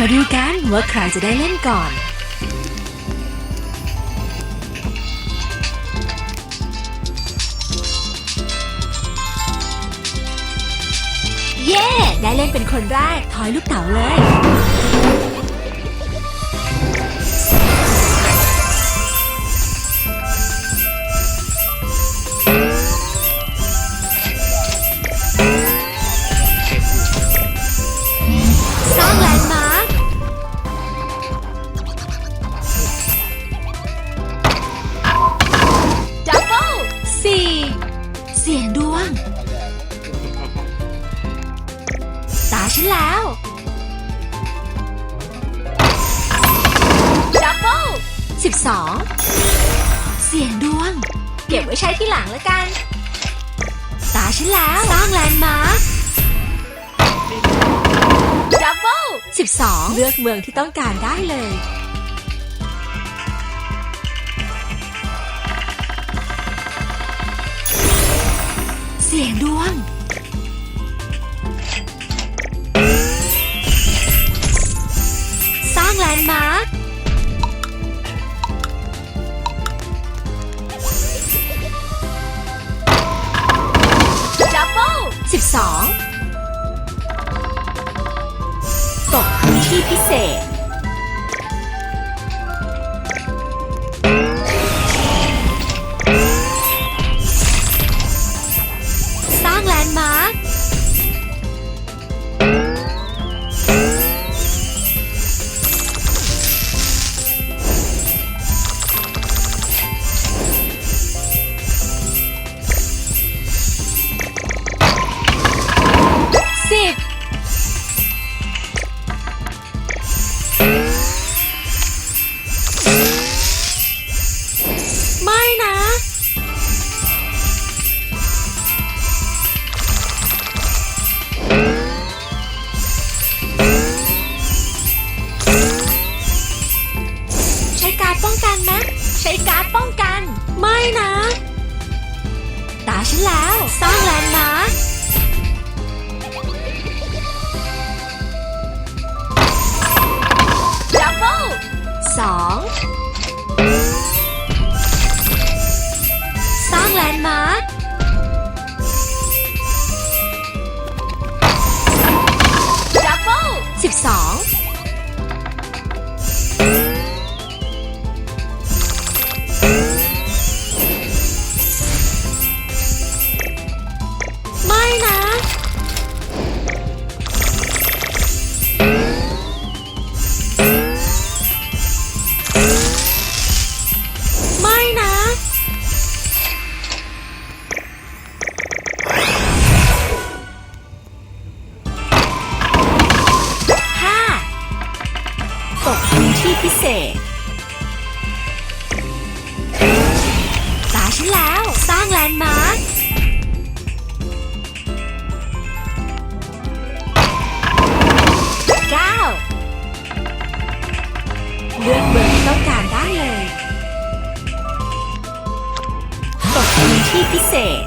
มาดูกันว่าใครจะได้เล่นก่อน เย้ ได้เล่นเป็นคนแรก ถอยลูกเต๋าเลย 12 เสียงดวง เก็บไว้ใช้ที่หลังแล้วกัน ตาฉันแล้วสร้างแลนด์มาร์คดับเบิล12 เลือกเมืองที่ต้องการได้เลย เสียงดวงสร้างแลนด์มาร์ค น สอง ที่พิเศษ ตาฉันแล้ว สร้างแลนด์มาร์คเก้าเลือกเบอร์ที่ต้องการได้เลย ตกพื้นที่พิเศษ